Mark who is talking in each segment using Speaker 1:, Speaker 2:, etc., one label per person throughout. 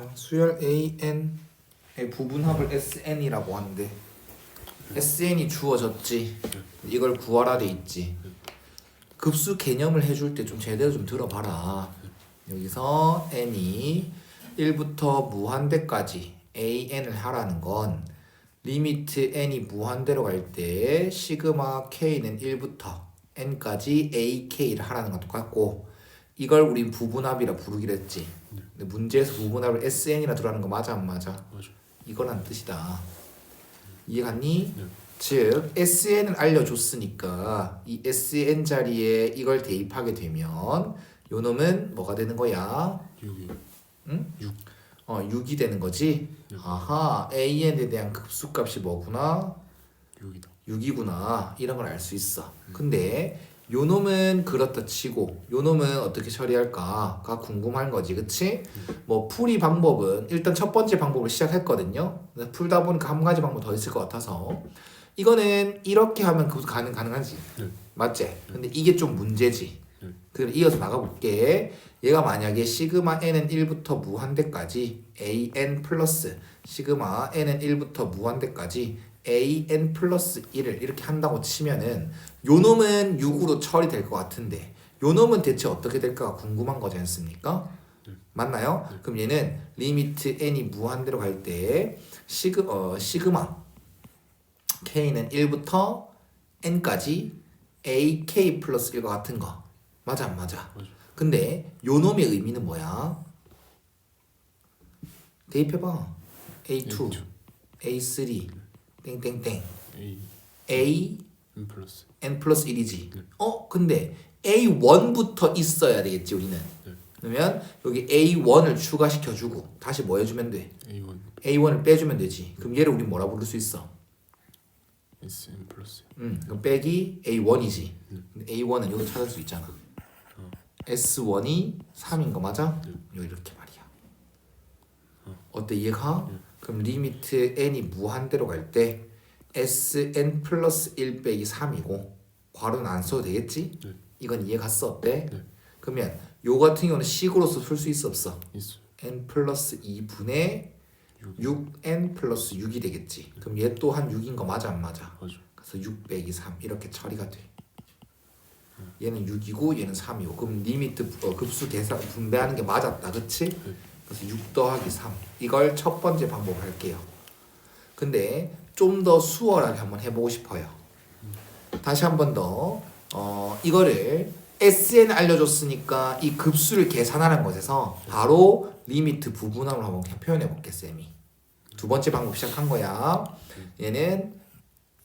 Speaker 1: 자, 수열 AN의 부분합을 SN이라고 하는데 SN이 주어졌지. 이걸 구하라 돼 있지. 급수 개념을 해줄 때 좀 제대로 좀 들어봐라. 여기서 n이 1부터 무한대까지 an을 하라는 건 리미트 n이 무한대로 갈 때 시그마 k는 1부터 n까지 ak를 하라는 건 똑같고 이걸 우린 부분합이라 부르기로 했지. 근데 문제에서 부분합을 sn이라 들어가는 거 맞아 안 맞아?
Speaker 2: 맞아.
Speaker 1: 이거란 뜻이다. 이해갔니?
Speaker 2: 네.
Speaker 1: 즉 SN을 알려줬으니까 이 SN 자리에 이걸 대입하게 되면 요 놈은 뭐가 되는 거야?
Speaker 2: 6이
Speaker 1: 응?
Speaker 2: 6.
Speaker 1: 어 6이 되는 거지.
Speaker 2: 네.
Speaker 1: 아하 AN에 대한 급수값이 뭐구나?
Speaker 2: 6이다.
Speaker 1: 6이구나 이런 걸 알 수 있어. 근데 요 놈은 그렇다 치고 요 놈은 어떻게 처리할까가 궁금한 거지, 그치? 뭐 풀이 방법은 일단 첫 번째 방법을 시작했거든요. 풀다 보니까 한 가지 방법 더 있을 것 같아서 이거는 이렇게 하면 그 가능 가능하지,
Speaker 2: 네.
Speaker 1: 맞지? 근데 이게 좀 문제지.
Speaker 2: 네.
Speaker 1: 그럼 이어서 나가볼게. 얘가 만약에 시그마 n은 1부터 무한대까지 an 플러스 시그마 n은 1부터 무한대까지 an 플러스 1을 이렇게 한다고 치면은 요 놈은 6으로 처리될 것 같은데 요 놈은 대체 어떻게 될까가 궁금한 거지 않습니까?
Speaker 2: 네.
Speaker 1: 맞나요? 그럼 얘는 리미트 n이 무한대로 갈 때 시그 어 시그마 k는 1부터 n까지 ak 플러스 1과 같은 거 맞아 안 맞아?
Speaker 2: 맞아.
Speaker 1: 근데 요 놈의 의미는 뭐야? 대입해봐 A2, A3 땡땡땡
Speaker 2: A M 플러스.
Speaker 1: n 플러스 1이지
Speaker 2: 네.
Speaker 1: 어? 근데 A1부터 있어야 되겠지 우리는
Speaker 2: 네.
Speaker 1: 그러면 여기 A1을 추가시켜주고 다시 뭐 해주면 돼?
Speaker 2: A1
Speaker 1: A1을 빼주면 되지 그럼 얘를 우리 뭐라 부를 수 있어?
Speaker 2: S M 플러스.
Speaker 1: 음, 그럼 빼기 A1이지.
Speaker 2: 네.
Speaker 1: 근데 A1은 여기 찾을 수 있잖아. S1이 3인 거 맞아?
Speaker 2: 네.
Speaker 1: 여기 이렇게 말이야. 어 때 이해가?
Speaker 2: 네.
Speaker 1: 그럼 리미트 n이 무한대로 갈 때 Sn 플러스 1 빼기 3이고 괄호는 안 써도 되겠지?
Speaker 2: 네.
Speaker 1: 이건 이해 갔어 어때?
Speaker 2: 네.
Speaker 1: 그러면 요 같은 경우는 식으로서 풀 수 있어 없어?
Speaker 2: 있어.
Speaker 1: n 플러스 2분의
Speaker 2: 6.
Speaker 1: 6n 플러스 6이 되겠지. 그럼 얘 또한 6인 거 맞아 안 맞아?
Speaker 2: 맞아.
Speaker 1: 그래서 6 빼기 3 이렇게 처리가 돼. 얘는 6이고 얘는 3이고 그럼 리미트 어, 급수 계산 분배하는 게 맞았다, 그치? 그래서 6 더하기 3 이걸 첫 번째 방법을 할게요. 근데 좀 더 수월하게 한번 해보고 싶어요. 다시 한 번 더 어, 이거를 SN 알려줬으니까 이 급수를 계산하는 것에서 바로 리미트 부분함을 한번 표현해 볼게 쌤이. 두 번째 방법 시작한 거야. 얘는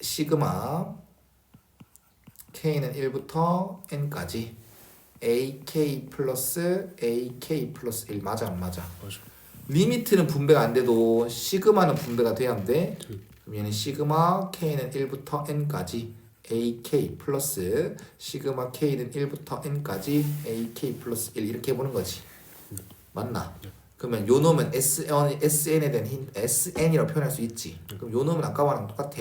Speaker 1: 시그마 k는 1부터 n까지 ak 플러스 ak 플러스 1 맞아 안 맞아?
Speaker 2: 맞아.
Speaker 1: 리미트는 분배가 안 돼도 시그마는 분배가 돼야 안 돼?
Speaker 2: 네.
Speaker 1: 그럼 얘는 시그마 k는 1부터 n까지 ak 플러스 시그마 k는 1부터 n까지 ak 플러스 1 이렇게 해보는 거지 맞나?
Speaker 2: 네.
Speaker 1: 그러면 요 놈은 SN, SN에 대한 힌, SN이라고 표현할 수 있지 그럼 요 놈은 아까와랑 똑같아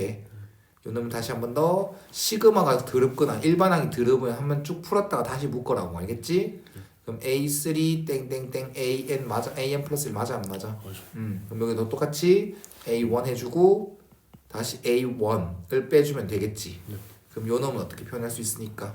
Speaker 1: 요 놈은 다시 한 번 더 시그마가 드럽거나 일반항이 드럽으면 한 번 쭉 풀었다가 다시 묶어라고 알겠지? 그럼 A3 땡땡땡 AN 맞아 AN 플러스 1 맞아 안 맞아?
Speaker 2: 맞아.
Speaker 1: 음, 그럼 여기도 똑같이 A1 해주고 다시 A1을 빼주면 되겠지.
Speaker 2: 네.
Speaker 1: 그럼 요 놈은 어떻게 표현할 수 있으니까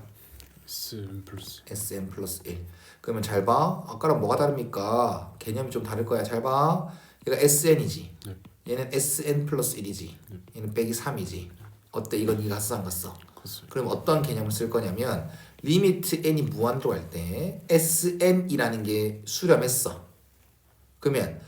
Speaker 2: S M 플러스.
Speaker 1: SM 플러스 1. 그러면 잘 봐. 아까랑 뭐가 다릅니까? 개념이 좀 다를 거야. 잘 봐. 얘가 SN이지.
Speaker 2: 네.
Speaker 1: 얘는 SN 플러스 1이지.
Speaker 2: 네.
Speaker 1: 얘는 빼기 3이지. 어때? 이건 이가 갔어 안 갔어? 그럼 어떤 개념을 쓸 거냐면 리미트 n이 무한대로 갈때 sn이라는 게 수렴했어. 그러면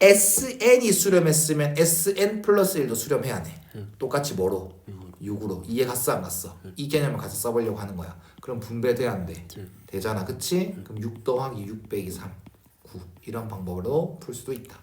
Speaker 1: sn이 수렴했으면 sn 플러스 1도 수렴해야 돼.
Speaker 2: 네.
Speaker 1: 똑같이 뭐로?
Speaker 2: 이거
Speaker 1: 6으로. 이해 갔어 안 갔어?
Speaker 2: 네.
Speaker 1: 이 개념을 가서 써보려고 하는 거야. 그럼 분배돼야 안 돼?
Speaker 2: 네.
Speaker 1: 되잖아. 그치? 그럼 6 더하기 6 빼기 3. 9. 이런 방법으로 풀 수도 있다.